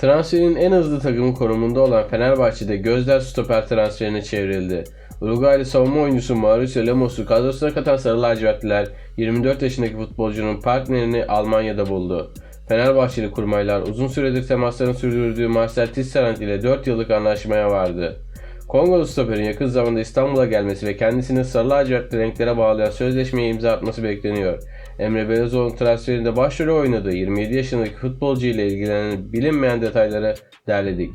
Transferin en hızlı takımı konumunda olan Fenerbahçe'de gözler stoper transferine çevrildi. Uruguaylı savunma oyuncusu Mauricio Lemos'u kadrosuna katan Sarı Lacivertliler 24 yaşındaki futbolcunun partnerini Almanya'da buldu. Fenerbahçeli kurmaylar uzun süredir temaslarını sürdürdüğü Marcel Tisserand ile 4 yıllık anlaşmaya vardı. Kongolu stoperin yakın zamanda İstanbul'a gelmesi ve kendisini sarı lacivertli renklere bağlayan sözleşmeye imza atması bekleniyor. Emre Belözoğlu'nun transferinde başrolü oynadığı 27 yaşındaki futbolcu ile ilgilenen bilinmeyen detayları derledik.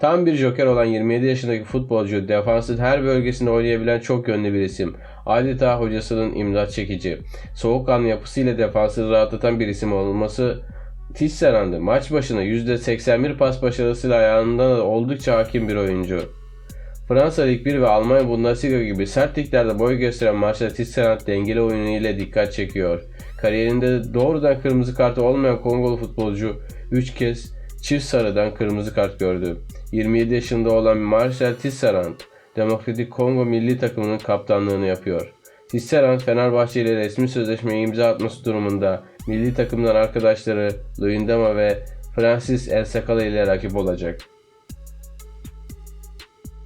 Tam bir joker olan 27 yaşındaki futbolcu defansın her bölgesinde oynayabilen çok yönlü bir isim. Adeta hocasının imdat çekici. Soğukkanlı yapısıyla defansı rahatlatan bir isim olması Tisserand'ı maç başına %81 pas başarısıyla ayağından da oldukça hakim bir oyuncu. Fransa Lig 1 ve Almanya Bundesliga gibi sert liglerde boy gösteren Marcel Tisserand dengeli oyunu ile dikkat çekiyor. Kariyerinde doğrudan kırmızı kartı olmayan Kongolu futbolcu 3 kez çift sarıdan kırmızı kart gördü. 27 yaşında olan Marcel Tisserand, Demokratik Kongo milli takımının kaptanlığını yapıyor. Tisserand Fenerbahçe ile resmi sözleşmeye imza atması durumunda milli takımdan arkadaşları Luyendama ve Francis El Sakala ile rakip olacak.